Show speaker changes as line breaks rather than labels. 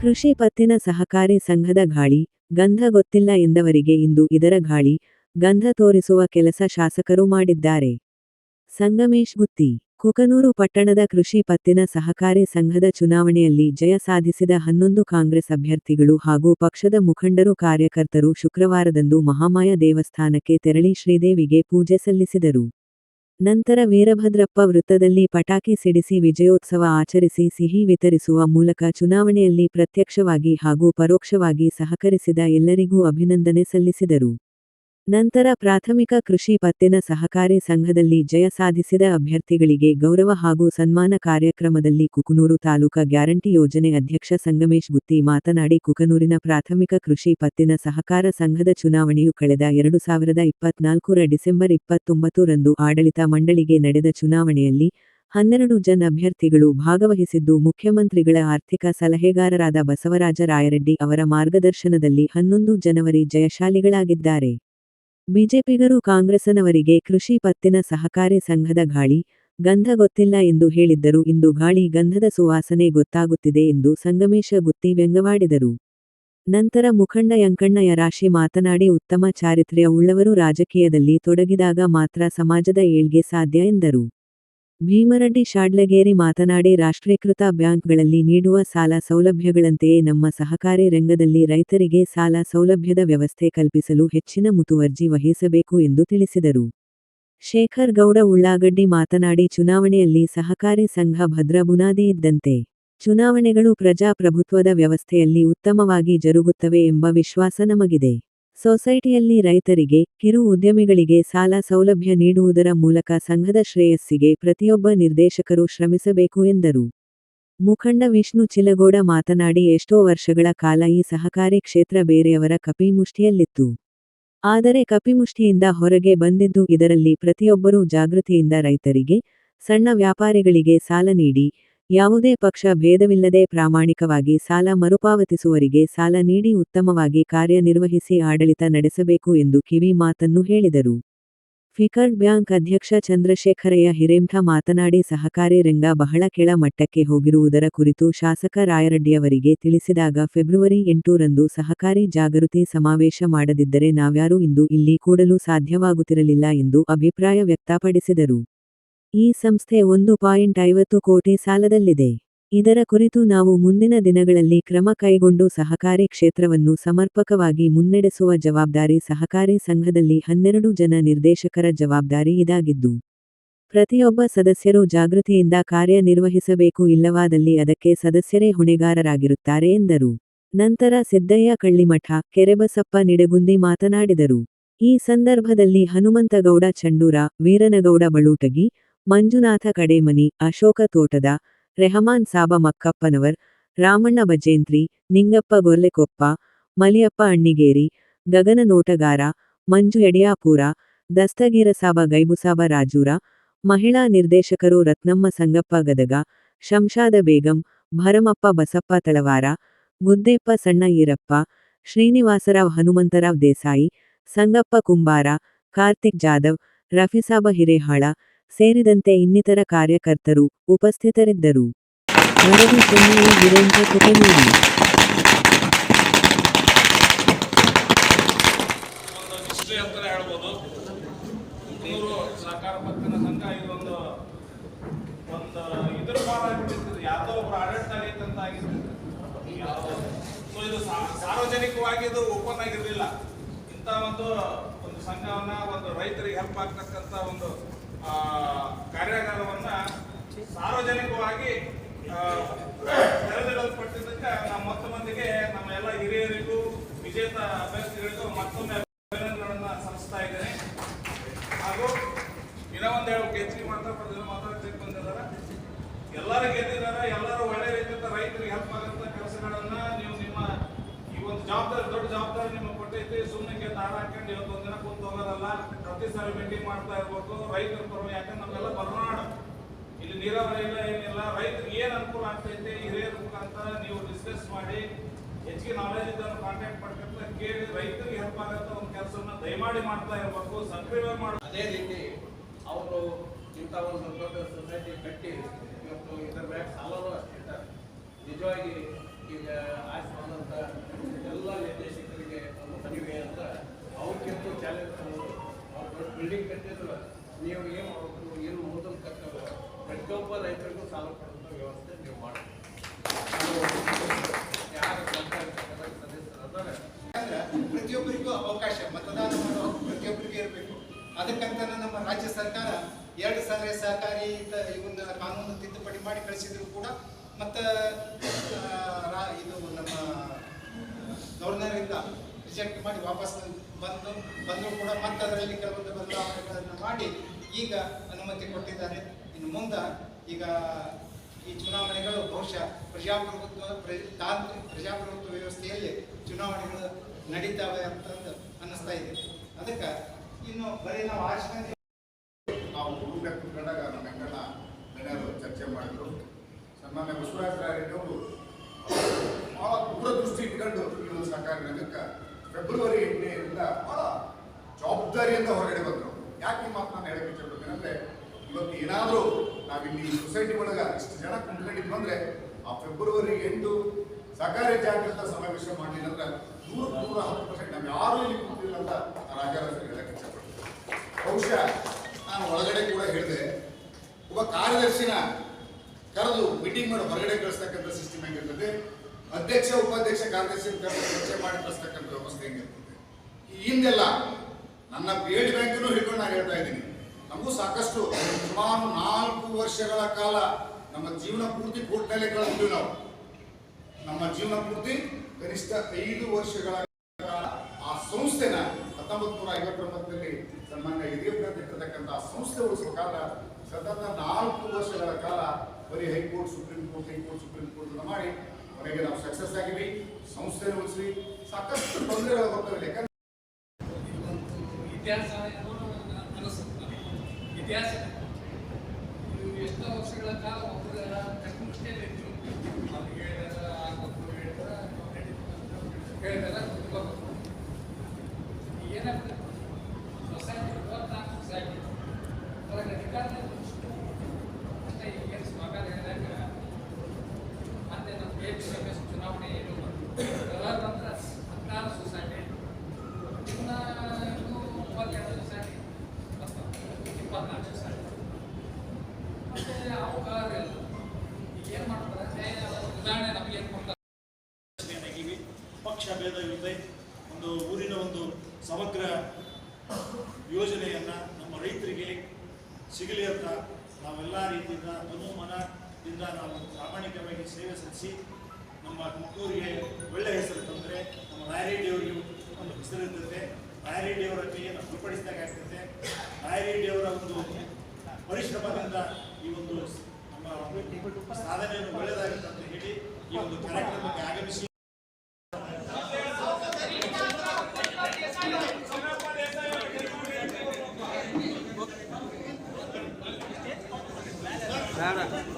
ಕೃಷಿ ಪತ್ತಿನ ಸಹಕಾರಿ ಸಂಘದ ಗಾಳಿ, ಗಂಧ ಗೊತ್ತಿಲ್ಲ ಎಂದವರಿಗೆ ಇಂದು ಇದರ ಗಾಳಿ, ಗಂಧ ತೋರಿಸುವ ಕೆಲಸ ಶಾಸಕರು ಮಾಡಿದ್ದಾರೆ. ಸಂಗಮೇಶ್ ಗುತ್ತಿ, ಕುಕನೂರು ಪಟ್ಟಣದ ಕೃಷಿ ಪತ್ತಿನ ಸಹಕಾರಿ ಸಂಘದ ಚುನಾವಣೆಯಲ್ಲಿ ಜಯ ಸಾಧಿಸಿದ ಹನ್ನೊಂದು ಕಾಂಗ್ರೆಸ್ ಅಭ್ಯರ್ಥಿಗಳು ಹಾಗೂ ಪಕ್ಷದ ಮುಖಂಡರು ಕಾರ್ಯಕರ್ತರು ಶುಕ್ರವಾರದಂದು ಮಹಾಮಾಯ ದೇವಸ್ಥಾನಕ್ಕೆ ತೆರಳಿ ಶ್ರೀದೇವಿಗೆ ಪೂಜೆ ಸಲ್ಲಿಸಿದರು. ನಂತರ ವೀರಭದ್ರಪ್ಪ ವೃತ್ತದಲ್ಲಿ ಪಟಾಕಿ ಸಿಡಿಸಿ ವಿಜಯೋತ್ಸವ ಆಚರಿಸಿ ಸಿಹಿ ವಿತರಿಸುವ ಮೂಲಕ ಚುನಾವಣೆಯಲ್ಲಿ ಪ್ರತ್ಯಕ್ಷವಾಗಿ ಹಾಗೂ ಪರೋಕ್ಷವಾಗಿ ಸಹಕರಿಸಿದ ಎಲ್ಲರಿಗೂ ಅಭಿನಂದನೆ ಸಲ್ಲಿಸಿದರು. ನಂತರ ಪ್ರಾಥಮಿಕ ಕೃಷಿ ಪತ್ತಿನ ಸಹಕಾರಿ ಸಂಘದಲ್ಲಿ ಜಯ ಸಾಧಿಸಿದ ಅಭ್ಯರ್ಥಿಗಳಿಗೆ ಗೌರವ ಹಾಗೂ ಸನ್ಮಾನ ಕಾರ್ಯಕ್ರಮದಲ್ಲಿ ಕುಕನೂರು ತಾಲೂಕಾ ಗ್ಯಾರಂಟಿ ಯೋಜನೆ ಅಧ್ಯಕ್ಷ ಸಂಗಮೇಶ್ ಗುತ್ತಿ ಮಾತನಾಡಿ, ಕುಕನೂರಿನ ಪ್ರಾಥಮಿಕ ಕೃಷಿ ಪತ್ತಿನ ಸಹಕಾರ ಸಂಘದ ಚುನಾವಣೆಯು ಕಳೆದ ಎರಡು ಸಾವಿರದ ಇಪ್ಪತ್ನಾಲ್ಕರ ಡಿಸೆಂಬರ್ ಇಪ್ಪತ್ತೊಂಬತ್ತು ರಂದು ಆಡಳಿತ ಮಂಡಳಿಗೆ ನಡೆದ ಚುನಾವಣೆಯಲ್ಲಿ ಹನ್ನೆರಡು ಜನ ಅಭ್ಯರ್ಥಿಗಳು ಭಾಗವಹಿಸಿದ್ದು, ಮುಖ್ಯಮಂತ್ರಿಗಳ ಆರ್ಥಿಕ ಸಲಹೆಗಾರರಾದ ಬಸವರಾಜ ರಾಯರೆಡ್ಡಿ ಅವರ ಮಾರ್ಗದರ್ಶನದಲ್ಲಿ ಹನ್ನೊಂದು ಜನವರಿ ಜಯಶಾಲಿಗಳಾಗಿದ್ದಾರೆ. ಬಿಜೆಪಿಗರು ಕಾಂಗ್ರೆಸ್ನವರಿಗೆ ಕೃಷಿ ಪತ್ತಿನ ಸಹಕಾರಿ ಸಂಘದ ಗಾಳಿ, ಗಂಧ ಗೊತ್ತಿಲ್ಲ ಎಂದು ಹೇಳಿದ್ದರು. ಇಂದು ಗಾಳಿ ಗಂಧದ ಸುವಾಸನೆ ಗೊತ್ತಾಗುತ್ತಿದೆ ಎಂದು ಸಂಗಮೇಶ ಗುತ್ತಿ ವ್ಯಂಗವಾಡಿದರು ನಂತರ ಮುಖಂಡ ಯಂಕಣ್ಣ ಯರಾಶಿ ಮಾತನಾಡಿ, ಉತ್ತಮ ಚಾರಿತ್ರ್ಯ ಉಳ್ಳವರು ರಾಜಕೀಯದಲ್ಲಿ ತೊಡಗಿದಾಗ ಮಾತ್ರ ಸಮಾಜದ ಏಳ್ಗೆ ಸಾಧ್ಯ ಎಂದರು. ಭೀಮರೆಡ್ಡಿ ಶಾಡ್ಲಗೇರಿ ಮಾತನಾಡಿ ರಾಷ್ಟ್ರೀಕೃತ ಬ್ಯಾಂಕ್ಗಳಲ್ಲಿ ನೀಡುವ ಸಾಲ ಸೌಲಭ್ಯಗಳಂತೆಯೇ ನಮ್ಮ ಸಹಕಾರಿ ರಂಗದಲ್ಲಿ ರೈತರಿಗೆ ಸಾಲ ಸೌಲಭ್ಯದ ವ್ಯವಸ್ಥೆ ಕಲ್ಪಿಸಲು ಹೆಚ್ಚಿನ ಮುತುವರ್ಜಿ ವಹಿಸಬೇಕು ಎಂದು ತಿಳಿಸಿದರು. ಶೇಖರ್ ಗೌಡ ಉಳ್ಳಾಗಡ್ಡಿ ಮಾತನಾಡಿ ಚುನಾವಣೆಯಲ್ಲಿ ಸಹಕಾರಿ ಸಂಘ ಭದ್ರ ಬುನಾದಿ ಇದ್ದಂತೆ ಚುನಾವಣೆಗಳು ಪ್ರಜಾಪ್ರಭುತ್ವದ ವ್ಯವಸ್ಥೆಯಲ್ಲಿ ಉತ್ತಮವಾಗಿ ಜರುಗುತ್ತವೆ ಎಂಬ ವಿಶ್ವಾಸ ನಮಗಿದೆ. ಸೊಸೈಟಿಯಲ್ಲಿ ರೈತರಿಗೆ, ಕಿರು ಉದ್ಯಮಿಗಳಿಗೆ ಸಾಲ ಸೌಲಭ್ಯ ನೀಡುವುದರ ಮೂಲಕ ಸಂಘದ ಶ್ರೇಯಸ್ಸಿಗೆ ಪ್ರತಿಯೊಬ್ಬ ನಿರ್ದೇಶಕರು ಶ್ರಮಿಸಬೇಕು ಎಂದರು. ಮುಖಂಡ ವಿಷ್ಣು ಚಿಲಗೋಡ ಮಾತನಾಡಿ ಎಷ್ಟೋ ವರ್ಷಗಳ ಕಾಲ ಈ ಸಹಕಾರಿ ಕ್ಷೇತ್ರ ಬೇರೆಯವರ ಕಪಿಮುಷ್ಟಿಯಲ್ಲಿತ್ತು. ಆದರೆ ಕಪಿಮುಷ್ಟಿಯಿಂದ ಹೊರಗೆ ಬಂದಿದ್ದು ಇದರಲ್ಲಿ ಪ್ರತಿಯೊಬ್ಬರೂ ಜಾಗೃತಿಯಿಂದ ರೈತರಿಗೆ, ಸಣ್ಣ ವ್ಯಾಪಾರಿಗಳಿಗೆ ಸಾಲ ನೀಡಿ ಯಾವುದೇ ಪಕ್ಷ ಭೇದವಿಲ್ಲದೆ ಪ್ರಾಮಾಣಿಕವಾಗಿ ಸಾಲ ಮರುಪಾವತಿಸುವವರಿಗೆ ಸಾಲ ನೀಡಿ ಉತ್ತಮವಾಗಿ ಕಾರ್ಯನಿರ್ವಹಿಸಿ ಆಡಳಿತ ನಡೆಸಬೇಕು ಎಂದು ಕಿವಿ ಮಾತನ್ನು ಹೇಳಿದರು. ಫಿಕರ್ಡ್ ಬ್ಯಾಂಕ್ ಅಧ್ಯಕ್ಷ ಚಂದ್ರಶೇಖರಯ್ಯ ಹಿರೇಂಠ ಮಾತನಾಡಿ ಸಹಕಾರಿ ರಂಗ ಬಹಳ ಕೆಳ ಮಟ್ಟಕ್ಕೆ ಹೋಗಿರುವುದರ ಕುರಿತು ಶಾಸಕ ರಾಯರೆಡ್ಡಿಯವರಿಗೆ ತಿಳಿಸಿದಾಗ ಫೆಬ್ರವರಿ ಎಂಟರಂದು ಸಹಕಾರಿ ಜಾಗೃತಿ ಸಮಾವೇಶ ಮಾಡದಿದ್ದರೆ ನಾವ್ಯಾರೂ ಇಂದು ಇಲ್ಲಿ ಕೂಡಲು ಸಾಧ್ಯವಾಗುತ್ತಿರಲಿಲ್ಲ ಎಂದು ಅಭಿಪ್ರಾಯ ವ್ಯಕ್ತಪಡಿಸಿದರು. ಈ ಸಂಸ್ಥೆ ಒಂದು ಪಾಯಿಂಟ್ ಐವತ್ತು ಕೋಟಿ ಸಾಲದಲ್ಲಿದೆ. ಇದರ ಕುರಿತು ನಾವು ಮುಂದಿನ ದಿನಗಳಲ್ಲಿ ಕ್ರಮ ಕೈಗೊಂಡು ಸಹಕಾರಿ ಕ್ಷೇತ್ರವನ್ನು ಸಮರ್ಪಕವಾಗಿ ಮುನ್ನಡೆಸುವ ಜವಾಬ್ದಾರಿ ಸಹಕಾರಿ ಸಂಘದಲ್ಲಿ ಹನ್ನೆರಡು ಜನ ನಿರ್ದೇಶಕರ ಜವಾಬ್ದಾರಿ ಇದಾಗಿದ್ದು, ಪ್ರತಿಯೊಬ್ಬ ಸದಸ್ಯರು ಜಾಗೃತಿಯಿಂದ ಕಾರ್ಯನಿರ್ವಹಿಸಬೇಕು ಇಲ್ಲವಾದಲ್ಲಿ ಅದಕ್ಕೆ ಸದಸ್ಯರೇ ಹೊಣೆಗಾರರಾಗಿರುತ್ತಾರೆ ಎಂದರು. ನಂತರ ಸಿದ್ದಯ್ಯ ಕಳ್ಳಿಮಠ, ಕೆರೆಬಸಪ್ಪ ನಿಡಗುಂದಿ ಮಾತನಾಡಿದರು. ಈ ಸಂದರ್ಭದಲ್ಲಿ ಹನುಮಂತಗೌಡ, ಚಂಡೂರ, ವೀರನಗೌಡ ಬಳುಟಗಿ ಮಂಜುನಾಥ ಕಡೇಮನಿ, ಅಶೋಕ ತೋಟದ, ರೆಹಮಾನ್ ಸಾಬ ಮಕ್ಕಪ್ಪನವರ್, ರಾಮಣ್ಣ ಬಜೇಂತ್ರಿ, ನಿಂಗಪ್ಪ ಗೊರ್ಲೆಕೊಪ್ಪ, ಮಲಿಯಪ್ಪ ಅಣ್ಣಿಗೇರಿ ಗಗನ ನೋಟಗಾರ ಮಂಜು ಯಡಿಯಾಪುರ ದಸ್ತಗೀರಸಾಬ ಗೈಬುಸಾಬ ರಾಜೂರ, ಮಹಿಳಾ ನಿರ್ದೇಶಕರು ರತ್ನಮ್ಮ ಸಂಗಪ್ಪ ಗದಗ ಶಂಷಾದ ಬೇಗಂ, ಭರಮಪ್ಪ ಬಸಪ್ಪ ತಳವಾರ, ಗುದ್ದೇಪ್ಪ ಸಣ್ಣ ಈರಪ್ಪ, ಶ್ರೀನಿವಾಸರಾವ್ ಹನುಮಂತರಾವ್ ದೇಸಾಯಿ, ಸಂಗಪ್ಪ ಕುಂಬಾರ, ಕಾರ್ತಿಕ್ ಜಾಧವ್, ರಫಿಸಾಬ ಹಿರೇಹಾಳ ಸೇರಿದಂತೆ ಇನ್ನಿತರ ಕಾರ್ಯಕರ್ತರು ಉಪಸ್ಥಿತರಿದ್ದರು.
ಸಾರ್ವಜನಿಕವಾಗಿ ಇದು ಓಪನ್ ಆಗಿರಲಿಲ್ಲ. ಇಂಥ ಒಂದು ಒಂದು ಸಂಘವನ್ನ ಒಂದು ರೈತರಿಗೆ ಹೆಲ್ಪ್ ಆಗ್ತಕ್ಕಂಥ ಒಂದು ಕಾರ್ಯಾಗಾರವನ್ನ ಸಾರ್ವಜನಿಕವಾಗಿ ತೆರೆದಿಡಲ್ಪಟ್ಟಿದ್ದಕ್ಕೆ ನಾವು ಮೊತ್ತ ಮಂದಿಗೆ, ನಮ್ಮ ಎಲ್ಲ ಹಿರಿಯರಿಗೂ, ವಿಜೇತ ಅಭ್ಯರ್ಥಿಗಳಿಗೂ ಮತ್ತೊಮ್ಮೆ ಅಭಿನಂದನೆಗಳನ್ನ ಸಲ್ಲಿಸ್ತಾ ಇದ್ದೇನೆ. ಹಾಗೂ ಇನ್ನೊಂದು ಹೇಳು ಹೆಚ್ಚಿಗೆ ಮಾತಾಡ್ಬೋದು ಮಾತಾಡ್ಲಿಕ್ಕೆ ಬಂದಿದ್ದಾರೆ ಎಲ್ಲರೂ ಗೆದ್ದಿದ್ದಾರೆ, ಎಲ್ಲರೂ ಒಳ್ಳೆ ರೀತಿಯಿಂದ ರೈತರಿಗೆ ಹೆಲ್ಪ್ ಆಗಂತ ಕೆಲಸಗಳನ್ನ ನೀವು ನಿಮ್ಮ ಈ ಒಂದು ಜವಾಬ್ದಾರಿ ದಾರ ಹಾಕೊಂಡು ಇವತ್ತು ಒಂದಿನ ಕೂತ್ ಹೋಗೋದಲ್ಲ, ಪ್ರತಿ ಸಾರಿ ಮೀಟಿಂಗ್ ಮಾಡ್ತಾ ಇರ್ಬೇಕು, ರೈತರ ಪರ ಯಾಕಂದ್ರೆ ನಮ್ಮೆಲ್ಲ ಬರನಾಡು ಇಲ್ಲಿ ನೀರಾವರಿ ಇಲ್ಲ ಏನಿಲ್ಲ ರೈತರಿಗೆ ಏನು ಅನುಕೂಲ ಆಗ್ತೈತೆ, ಹಿರಿಯರ ಮುಖಾಂತರ ನೀವು ಡಿಸ್ಕಸ್ ಮಾಡಿ, ಹೆಚ್ಚಿಗೆ ನಾಲೆಜ್ ಇದ್ದವ್ರು ಕಾಂಟ್ಯಾಕ್ಟ್ ಮಾಡ್ಕೊಂತ ಕೇಳಿ ರೈತರಿಗೆ ಹೆಲ್ಪ್ ಆಗಂತ ಒಂದು ಕೆಲಸವನ್ನ ದಯಮಾಡಿ ಮಾಡ್ತಾ ಇರಬೇಕು, ಸಕ್ರಿಯವಾಗಿ ಮಾಡಿ
ಅದೇ ರೀತಿ ಅವರು ಇಂಥ ಒಂದು ದೊಡ್ಡ ಸೊಸೈಟಿ ಕಟ್ಟಿ, ಇವತ್ತು ಇದರ ಮ್ಯಾಗ ಸಾಲನೂ ಅಷ್ಟಿದ್ದಾರೆ ನಿಜವಾಗಿ ಈಗ ಚಾಲೆಂಜ್ ಅವ್ರು ಬಿಲ್ಡಿಂಗ್ ಕಟ್ಟಿದ್ರು. ನೀವು ಏನು ಮಾಡಬೇಕು, ಏನು ಮೊದಲು ಕಟ್ಟಬೇಕು ಪ್ರತಿಯೊಬ್ಬ ರೈತರಿಗೂ ಸಾಲ ಕೊಡುವಂಥ ವ್ಯವಸ್ಥೆ ನೀವು ಮಾಡಬೇಕು. ಯಾರು ಸದಸ್ಯರು ಅದಾರೆ.
ಪ್ರತಿಯೊಬ್ಬರಿಗೂ ಅವಕಾಶ, ಮತದಾನ ಮಾಡೋ ಪ್ರತಿಯೊಬ್ಬರಿಗೂ ಇರಬೇಕು. ಅದಕ್ಕಂತಾನೆ ನಮ್ಮ ರಾಜ್ಯ ಸರ್ಕಾರ ಎರಡು ಸಾವಿರ ಸಹಕಾರಿ ಇವನ್ನ ಕಾನೂನು ತಿದ್ದುಪಡಿ ಮಾಡಿ ಕಳಿಸಿದ್ರು ಕೂಡ ಮತ್ತು ಇದು ನಮ್ಮ ಗವರ್ನರಿಂದ ರಿಜೆಕ್ಟ್ ಮಾಡಿ ವಾಪಸ್ ಬಂದು ಬಂದರೂ ಕೂಡ ಮತ್ತೆ ಅದರಲ್ಲಿ ಕೆಲವೊಂದು ಬದಲಾವಣೆಗಳನ್ನು ಮಾಡಿ ಈಗ ಅನುಮತಿ ಕೊಟ್ಟಿದ್ದಾರೆ. ಇನ್ನು ಮುಂದೆ ಈಗ ಈ ಚುನಾವಣೆಗಳು ಬಹುಶಃ ಪ್ರಜಾಪ್ರಭುತ್ವ, ಪ್ರ- ತಾಂತ್ರಿಕ ಪ್ರಜಾಪ್ರಭುತ್ವ ವ್ಯವಸ್ಥೆಯಲ್ಲಿ ಚುನಾವಣೆಗಳು ನಡೀತಾವೆ ಅಂತಂದು ಅನ್ನಿಸ್ತಾ ಇದೆ. ಅದಕ್ಕೆ ಇನ್ನು ಬರೀ ನಾವು ಆಚರಣೆ
ನಾವು ಊಟ ಕುತ್ಕೊಂಡಾಗ ನಮ್ಮ ಹೆಂಗಣ್ಣ ಮನೆಯವರು ಚರ್ಚೆ ಮಾಡಿದ್ರು. ಸನ್ಮಾನ್ಯ ಬಸವರಾಜ ರೆಡ್ಡಿ ಅವರು ಭಾಳ ದೂರದೃಷ್ಟಿ ಇಟ್ಕೊಂಡು ಸರ್ಕಾರ ರಂಗಕ್ಕೆ ಫೆಬ್ರವರಿ ಎಂಟನೆಯಿಂದ ಬಹಳ ಜವಾಬ್ದಾರಿಯಿಂದ ಹೊರಗಡೆ ಬಂದರು. ಯಾಕೆ ಈ ಮಾತು ನಾನು ಹೇಳಕ್ಕೆ ಇಷ್ಟಪಡ್ತೇನೆ ಇವತ್ತು ಏನಾದರೂ ನಾವಿಲ್ಲಿ ಸೊಸೈಟಿ ಒಳಗೆ ಇಷ್ಟು ಜನ ಕುಂತ್ಕೊಂಡಿದ್ವಿ ಬಂದರೆ ಆ ಫೆಬ್ರವರಿ ಎಂಟು ಸಹಕಾರಿ ಜಾಗೃತ ಸಮಾವೇಶ ಮಾಡಲಿಲ್ಲ ಅಂದ್ರೆ ನೂರ ನೂರ ಹತ್ತು ಪರ್ಸೆಂಟ್ ನಾವು ಯಾರು ಇಲ್ಲಿ ಕೂತಿಲ್ಲ ಅಂತ ರಾಜಾರಾಜ್ ಹೇಳಕ್ಕೆ ಇಷ್ಟಪಡ್ತೀನಿ ಬಹುಶಃ ನಾನು ಒಳಗಡೆ ಕೂಡ ಹೇಳಿದೆ, ಒಬ್ಬ ಕಾರ್ಯದರ್ಶಿನ ಕರೆದು ಮೀಟಿಂಗ್ ಮಾಡಿ ಹೊರಗಡೆ ಕಳಿಸ್ತಕ್ಕಂಥ ಸಿಸ್ಟಮ್ ಹೆಂಗಿರ್ತದೆ ಅಧ್ಯಕ್ಷ, ಉಪಾಧ್ಯಕ್ಷ, ಕಾರ್ಯದರ್ಶಿ ಚರ್ಚೆ ಮಾಡಿ ಕಳಿಸ್ತಕ್ಕಂಥ ವ್ಯವಸ್ಥೆ ಹೆಂಗಿರ್ತದೆ. ಹಿಂದೆಲ್ಲ ನನ್ನ ಬೇಡಿ ಬ್ಯಾಂಕನ್ನು ಹಿಡ್ಕೊಂಡು ನಾನು ಹೇಳ್ತಾ ಇದ್ದೀನಿ. ನಮಗೂ ಸಾಕಷ್ಟು ಸುಮಾರು ನಾಲ್ಕು ವರ್ಷಗಳ ಕಾಲ ನಮ್ಮ ಜೀವನ ಪೂರ್ತಿ ಕೋರ್ಟ್ನಲ್ಲೇ ಕಳೆದ್ವಿ ನಾವು. ನಮ್ಮ ಜೀವನ ಪೂರ್ತಿ ಕನಿಷ್ಠ ಐದು ವರ್ಷಗಳ ಕಾಲ ಆ ಸಂಸ್ಥೆನ ಹತ್ತೊಂಬತ್ತು ನೂರ ಐವತ್ತೊಂಬತ್ತರಲ್ಲಿ ಸನ್ಮಾನ್ಯ ಇರ್ತಕ್ಕಂಥ ಆ ಸಂಸ್ಥೆ ಉಳಿಸುವ ಕಾಲ, ಸತತ ನಾಲ್ಕು ವರ್ಷಗಳ ಕಾಲ ಬರೀ high court, supreme court, high court, supreme court ಮಾಡಿ ಕೊನೆಗೆ ನಾವು ಸಕ್ಸಸ್ ಆಗಿವಿ ಸಂಸ್ಥೆ ಉಳಿಸ್ವಿ. ಸಾಕಷ್ಟು ತೊಂದರೆಗಳು ಬರ್ತವೆ. ಯಾಕಂದ್ರೆ
ಇತಿಹಾಸ ಇತಿಹಾಸ ಇದು ಎಷ್ಟೋ ವರ್ಷಗಳ ಕಾಲ ಒಬ್ಬರ ಕಣ್ಮುಚ್ಚಿಯಲ್ಲಿ ಇತ್ತು ಅವ್ರಿಗೆ ಹೇಳಿದಾರ ಆಗ್ಬೇಕು ಹೇಳಿದಾರ ಹೇಳಿದಾರ ಕುತ್ಕೋಬೇಕು ಏನಾಗ್ತದೆ ಸೊಸೈಟಿ ಇಪ್ಪತ್ನಾಲ್ಕು ಸೊಸೈಟಿ ಅದ್ರಾಗ ಅಧಿಕಾರ ಅಷ್ಟೇ ಏನು ಸ್ವಾಗತ ಹೇಳಿದಾಗ ಮತ್ತೆ ನಮ್ಮ ಕೆ ಪಿ ಸಿ ಚುನಾವಣೆ ಏನು ವ್ಯವಹಾರ ಅಂದ್ರೆ ಹದಿನಾರು ಸೊಸೈಟಿ ಇನ್ನ ಇನ್ನೂ ಮೂವತ್ತೆರಡು ಸೊಸೈಟಿ ಇಪ್ಪತ್ನಾಲ್ಕು ಸೊಸೈಟಿ ಮತ್ತೆ ಅವಕಾಶ ಇಲ್ಲ ಏನು ಮಾಡ್ತಾರೆ ಉದಾಹರಣೆ ನಮಗೆ ಏನು ಕೊಡ್ತಾರೆ
ನೆಗೆವಿ ಪಕ್ಷ ಭೇದ ಇಲ್ಲದೆ ಒಂದು ಊರಿನ ಒಂದು ಸಮಗ್ರ ಯೋಜನೆಯನ್ನು ನಮ್ಮ ರೈತರಿಗೆ ಸಿಗಲಿ ಅಂತ ನಾವೆಲ್ಲ ರೀತಿಯಿಂದ ಮನೋಮನದಿಂದ ನಾವು ಪ್ರಾಮಾಣಿಕವಾಗಿ ಸೇವೆ ಸಲ್ಲಿಸಿ ನಮ್ಮ ತುಮಕೂರಿಗೆ ಒಳ್ಳೆಯ ಹೆಸರು ತಂದರೆ ನಮ್ಮ ರಾಯರೆಡ್ಡಿಯವರಿಗೆ ಒಂದು ಹೆಸರು ಇರ್ತದೆ. ರಾಯರೆಡ್ಡಿಯವರ ಕೈಯನ್ನು ಆಗ್ತದೆ. ರಾಯರೆಡ್ಡಿಯವರ ಒಂದು ಪರಿಶ್ರಮದಿಂದ ಈ ಒಂದು ನಮ್ಮ ಸಾಧನೆಯನ್ನು ಒಳ್ಳೆಯದಾಗುತ್ತೆ ಅಂತ ಹೇಳಿ ಈ ಒಂದು ಕಾರ್ಯಕ್ರಮಕ್ಕೆ ಆಗಮಿಸಿ. Claro.